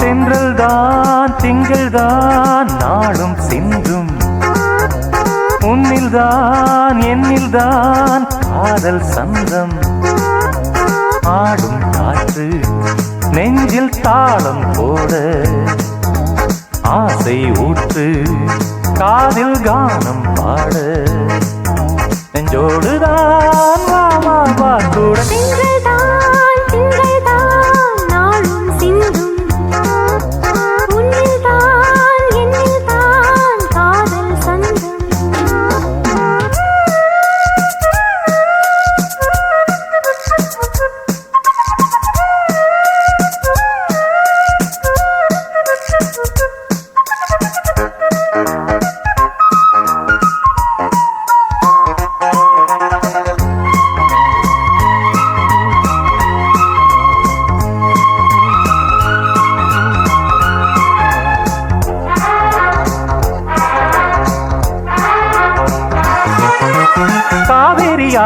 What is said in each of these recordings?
தென்றல் திங்கள் தான் நாளும் சிந்தும். உன்னில் தான் என்னில் தான் காதல் சந்தம். ஆடும் காற்று நெஞ்சில் தாளம் போட ஆசை ஊற்று காதில் கானம் பாட. நெஞ்சோடுதான் மாமா வா கூட.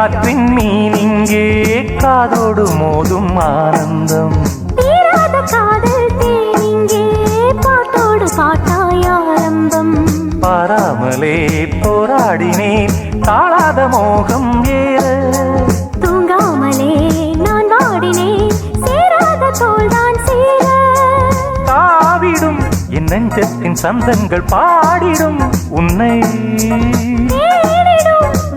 காவேரி ஆற்றின் மீன் இங்கே காதோடு மோதும் ஆனந்தம். தீராத காதல் தேனிங்கே பாட்டோடு பாட்டாய் ஆரம்பம். பாராமலே போராடினேன் தாழாத மோகம் ஏற. தூங்காமலே நான் வாடினேன் சேராத தோல்தான் சேர. தாவிடும் என் நெஞ்சத்தின் சந்தங்கள் பாடிடும் உன்னை.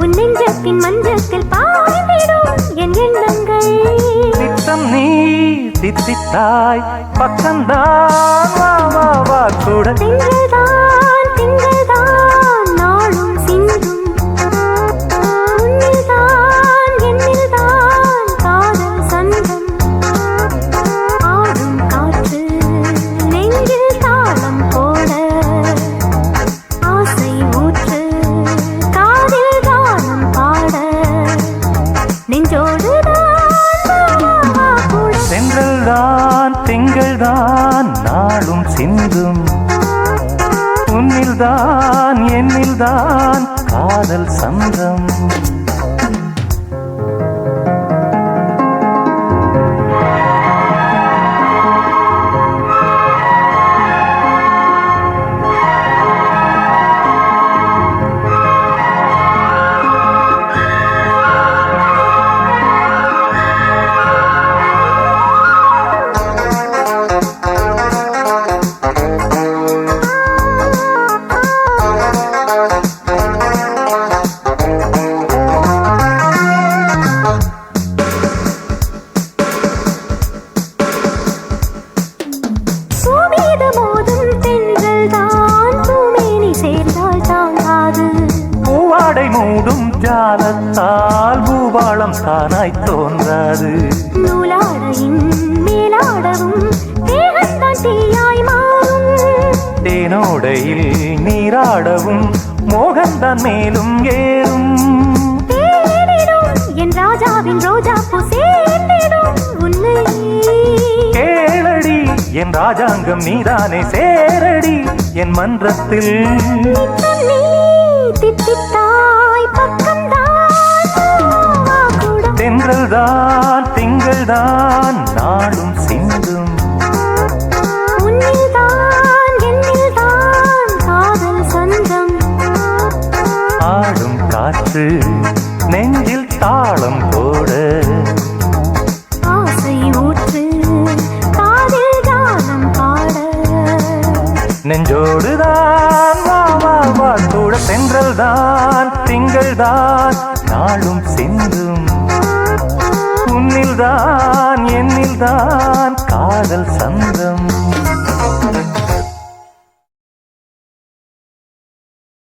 உன் நெஞ்சத்தின் மஞ்சத்தில் பாய்ந்திடும் என் எண்ணங்கள். திட்டம் நீ தித்தித்தாய் பக்கம்தான். வா வா வா கூட என்றும் சிந்தும். உன்னில் தான் காதல் சந்தம். மூடும் ஜாலத்தால் பூபாளம் தானாய் தோன்றாது. தேனோடையில் நீராடவும் மோகந்தான் மேலும் ஏறும். என் ராஜாவின் ரோஜா கேளடி என் ராஜாங்கம் நீதானே சேரடி என் மன்றத்தில் நித்தம் தான் திங்கள் தான் நாளும் சிந்தும். ஆடும் காற்று நெஞ்சில் தாளம் போட. நெஞ்சோடுதான் வா வா வா கூட தென்றல் தான் திங்கள் தான் நாளும் சிந்தும். உன்னில்தான் என்னில்தான் காதல்